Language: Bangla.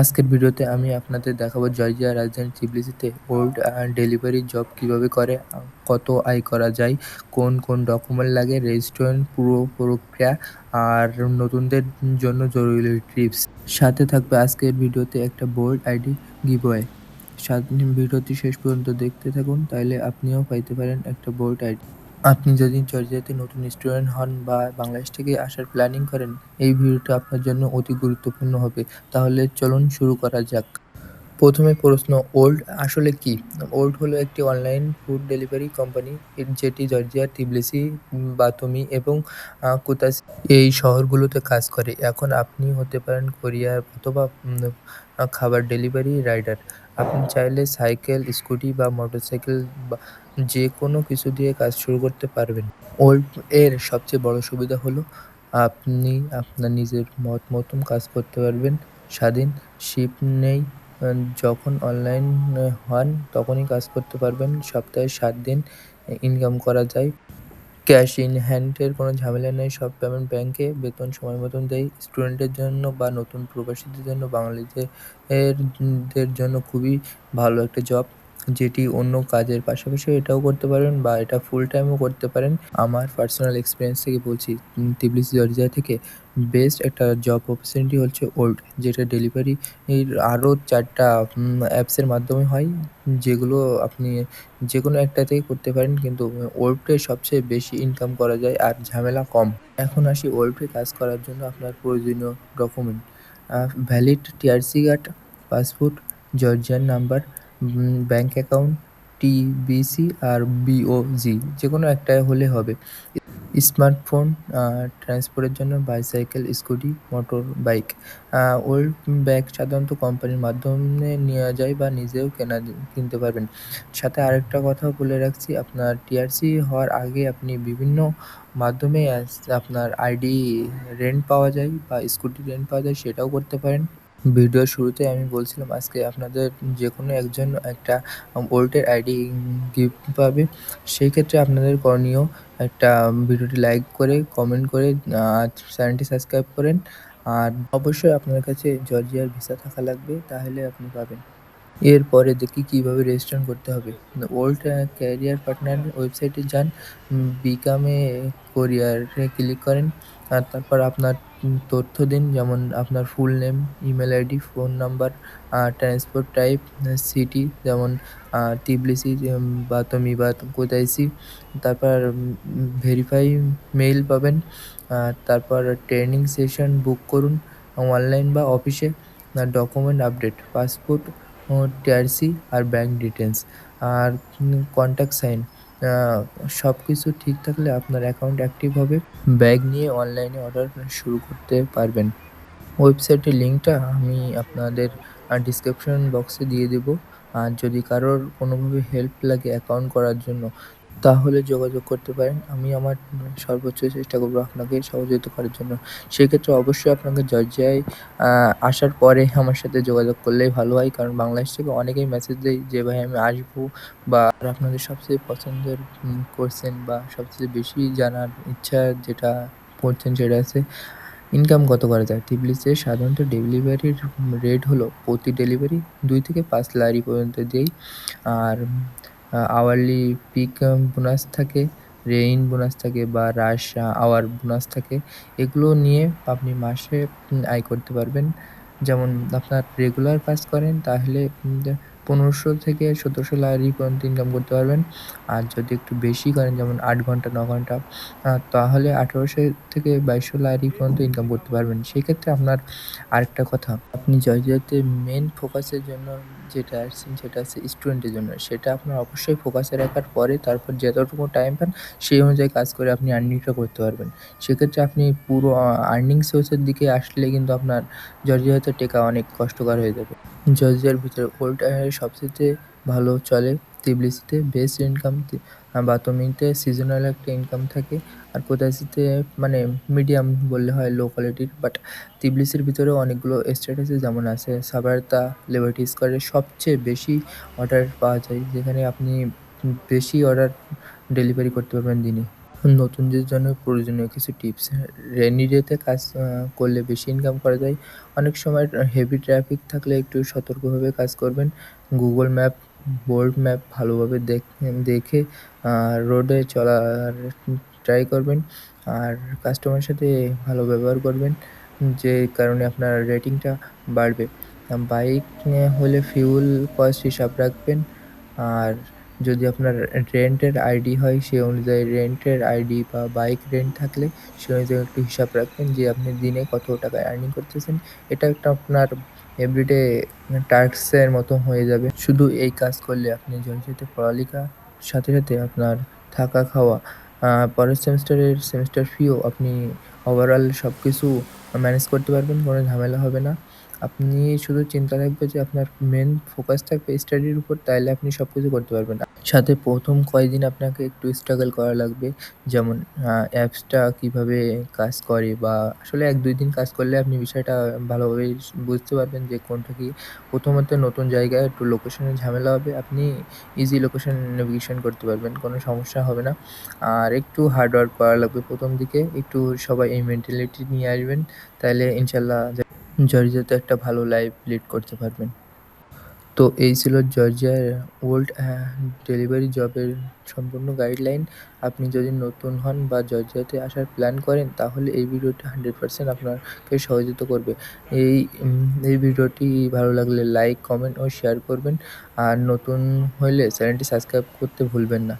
আজকের ভিডিওতে আমি আপনাদের দেখাবো জর্জিয়ার রাজধানী টিবিলিসিতে ওল্ড ডেলিভারি জব কীভাবে করে, কত আয় করা যায়, কোন কোন ডকুমেন্ট লাগে রেস্টুরেন্ট পুরো প্রক্রিয়া, আর নতুনদের জন্য জরুরি টিপস। সাথে থাকবে আজকের ভিডিওতে একটা বোল্ড আইডি গিভওয়ে। সাথে ভিডিওটি শেষ পর্যন্ত দেখতে থাকুন তাহলে আপনিও পাইতে পারেন একটা বোল্ড আইডি। আপনি যদি জর্জিয়াতে নতুন স্টুডেন্ট হন বা বাংলাদেশ থেকে আসার প্ল্যানিং করেন, এই ভিডিওটা আপনার জন্য অতি গুরুত্বপূর্ণ হবে। তাহলে চলুন শুরু করা যাক। প্রথমে প্রশ্ন ওল্ড আসলে কি? ওল্ড হলো একটি অনলাইন ফুড ডেলিভারি কোম্পানি যেটি জর্জিয়া টিবলিসি বাতমি এবং কুতাস এই শহরগুলোতে কাজ করে। এখন আপনি হতে পারেন কোরিয়ার অথবা খাবার ডেলিভারি রাইডার আপনি চাইলে সাইকেল, স্কুটি বা মোটরসাইকেল বা যে কোনো কিছু দিয়ে কাজ শুরু করতে পারবেন। ওল্ড এর সবচেয়ে বড় সুবিধা হলো, আপনি আপনার নিজের মত মতন কাজ করতে পারবেন। স্বাধীন শিপ নেই। যখন অনলাইন হন, তখনই কাজ করতে পারবেন। সপ্তাহে সাত দিন ইনকাম করা যায়। ক্যাশ ইন হ্যান্ডের কোনো ঝামেলা নেই, সব পেমেন্ট ব্যাংকে বেতন সময় মতন দেয়। স্টুডেন্টের জন্য বা নতুন প্রবাসীদের জন্য, বাঙালিদের জন্য খুবই ভালো একটা জব। যেটি অন্য কাজের পাশাপাশি এটাও করতে পারেন বা এটা ফুল টাইমও করতে পারেন। আমার পার্সোনাল এক্সপিরিয়েন্স থেকে বলছি তিবলিসি জর্জিয়া থেকে বেস্ট একটা জব অপরচুনিটি হচ্ছে ওল্ড যেটা ডেলিভারি আরও চারটা অ্যাপসের মাধ্যমে হয়, যেগুলো আপনি যে কোনো একটাতেই করতে পারেন, কিন্তু ওল্ডে সবচেয়ে বেশি ইনকাম করা যায় আর ঝামেলা কম। এখন আসি ওল্ডে কাজ করার জন্য আপনার প্রয়োজনীয় document valid TRC card passport Georgian number bank account TBC আর বিওজি যে কোনো একটাই হলে হবে। স্মার্টফোন ট্রান্সপোর্টের জন্য bicycle scooty motor bike Wolt bag সাধারণত কোম্পানির মাধ্যমে নেওয়া যায় বা নিজেও কেনা, কিনতে পারবেন। সাথে আরেকটা কথা বলে রাখছি, আপনার টিআরসি হওয়ার আগে আপনি বিভিন্ন মাধ্যমে, আপনার আইডি রেন্ট পাওয়া যায় বা স্কুটি রেন্ট পাওয়া যায়, সেটাও করতে পারেন। ভিডিওর শুরুতে আমি বলছিলাম আজকে আপনাদের যে কোনো একজন একটা ওল্টের আইডি গিফট পাবে, সেই ক্ষেত্রে আপনাদের করণীয় একটা ভিডিওটি লাইক করে, কমেন্ট করে চ্যানেলটি সাবস্ক্রাইব করেন। আর অবশ্যই আপনার কাছে জর্জিয়ার ভিসা থাকা লাগবে, তাহলে আপনি পাবেন। এরপরে দেখি কীভাবে রেজিস্ট্রেশন করতে হবে। ওল্ড ক্যারিয়ার পার্টনার ওয়েবসাইটে যান বিকামে কোরিয়ারে ক্লিক করেন। আর তারপর আপনার তথ্য দিন, যেমন আপনার full name email ID phone number transport type city যেমন টিবলিসি বা তুমি বা কোথাইসি তারপর ভেরিফাই মেইল পাবেন। তারপর ট্রেনিং সেশন বুক করুন অনলাইন বা অফিসে ডকুমেন্ট আপডেট পাসপোর্ট টিআরসি আর ব্যাঙ্ক ডিটেলস আর কন্ট্যাক্ট সাইন সব কিছু ঠিক থাকলে আপনার অ্যাকাউন্ট অ্যাক্টিভ হবে। ব্যাগ নিয়ে অনলাইনে অর্ডার শুরু করতে পারবেন। ওয়েবসাইটের লিঙ্কটা আমি আপনাদের ডিসক্রিপশন বক্সে দিয়ে দেবো। আর যদি কারোর কোনোভাবে হেল্প লাগে অ্যাকাউন্ট করার জন্য তাহলে যোগাযোগ করতে পারেন। আমি আমার সর্বোচ্চ চেষ্টা করব আপনাকে সহযোগিতা করার জন্য। সেক্ষেত্রে অবশ্যই আপনাকে জর্জিয়ায় আসার পরে আমার সাথে যোগাযোগ করলেই ভালো হয়। কারণ বাংলাদেশ থেকে অনেকেই মেসেজ দেয় যে, ভাই, আমি আসব। বা আপনাদের সবচেয়ে পছন্দের কোশ্চেন বা সবচেয়ে বেশি জানার ইচ্ছা যেটা করছেন সেটা আছে ইনকাম কত করা যায় টিবলিসে সাধারণত ডেলিভারির রেট হলো প্রতি ডেলিভারি দুই থেকে পাঁচ লারি পর্যন্ত দিই আর আওয়ারলি পিক বোনাস থাকে রেইন বোনাস থাকে বা রাশ আওয়ার বোনাস থাকে, এগুলো নিয়ে আপনি মাসে আয় করতে পারবেন। যেমন আপনার রেগুলার কাজ করেন, তাহলে পনেরোশো থেকে সতেরোশো লারি পর্যন্ত ইনকাম করতে পারবেন। আর যদি একটু বেশি করেন, যেমন আট ঘণ্টা, ন ঘণ্টা তাহলে আঠেরোশো থেকে বাইশশো লারি পর্যন্ত ইনকাম করতে পারবেন। সেক্ষেত্রে আপনার আরেকটা কথা, আপনি জয়জয়তে মেন ফোকাসের জন্য যেটা আসছেন সেটা আছে স্টুডেন্টের জন্য, সেটা আপনার অবশ্যই ফোকাসে রাখার পরে তারপর যতটুকু টাইম পান, সেই অনুযায়ী কাজ করে আপনি আর্নিংটা করতে পারবেন। সেক্ষেত্রে আপনি পুরো আর্নিং সোর্সের দিকে আসলে কিন্তু আপনার জর্জিয়াতে টেকা অনেক কষ্টকর হয়ে যাবে। জর্জিয়ার ভিতরে ওল্ড সবচেয়ে ভালো চলে তিবলিসিতে বেস্ট ইনকাম বা বাতমিতে সিজনাল একটা ইনকাম থাকে, আর কোথাসিতে মানে মিডিয়াম বললে হয় লো কোয়ালিটির বাট তিবলিসির ভিতরেও অনেকগুলো স্টেট আছে, যেমন আছে সাবার্তা লিবার্টি স্কোয়ারে সবচেয়ে বেশি অর্ডার পাওয়া যায়, যেখানে আপনি বেশি অর্ডার ডেলিভারি করতে পারবেন দিনে। নতুনদের জন্য প্রয়োজনীয় কিছু টিপস রেনি ডেতে কাজ করলে বেশি ইনকাম করা যায়, অনেক সময় হেভি ট্রাফিক থাকলে একটু সতর্কভাবে কাজ করবেন গুগল ম্যাপ বোল্ড ম্যাপ ভালোভাবে দেখে রোডে চলার ট্রাই করবেন আর কাস্টমারের সাথে ভালো ব্যবহার করবেন, যে কারণে আপনার রেটিংটা বাড়বে। বাইক হলে ফিউল কস্ট হিসাব রাখবেন আর যদি আপনার রেন্টের আইডি হয়, সে অনুযায়ী রেন্টের আইডি বা বাইক রেন্ট থাকলে সে অনুযায়ী একটু হিসাব রাখবেন যে আপনি দিনে কত টাকা আর্নিং করতেছেন। এটা একটা আপনার এভরিডে টাস্কের মতো হয়ে যাবে। শুধু এই কাজ করলে আপনি সাথে পড়ালেখা সাথে সাথে আপনার থাকা খাওয়া পরের সেমিস্টারের সেমিস্টার ফিও আপনি ওভারঅল সব কিছু ম্যানেজ করতে পারবেন, কোনো ঝামেলা হবে না। আপনি শুধু চিন্তা রাখবে যে আপনার মেন ফোকাস থাকবে স্টাডির উপর তাহলে আপনি সব কিছু করতে পারবেন। সাথে প্রথম কয়েকদিন আপনাকে একটু স্ট্রাগল করা লাগবে, যেমন অ্যাপসটা কীভাবে কাজ করে বা আসলে এক দুই দিন কাজ করলে আপনি বিষয়টা ভালোভাবে বুঝতে পারবেন যে কোনটা কি। প্রথমত নতুন জায়গায় একটু লোকেশনের ঝামেলা হবে, আপনি ইজি লোকেশন নেভিগেশন করতে পারবেন, কোনো সমস্যা হবে না। আর একটু হার্ড ওয়ার্ক করা লাগবে প্রথম দিকে, একটু সবাই এই মেন্টালিটি নিয়ে আসবেন তাহলে ইনশাল্লাহ জর্জিয়াতে একটা ভালো লাইফ লিড করতে পারবেন। তো এই ছিল জর্জিয়ার ওল্ড ডেলিভারি জবের সম্পূর্ণ গাইডলাইন আপনি যদি নতুন হন বা জর্জিয়াতে আসার প্ল্যান করেন, তাহলে এই ভিডিওটি হান্ড্রেড পারসেন্ট আপনাকে সহযোগিতা করবে। এই এই ভিডিওটি ভালো লাগলে লাইক কমেন্ট ও শেয়ার করবেন। আর নতুন হলে চ্যানেলটি সাবস্ক্রাইব করতে ভুলবেন না।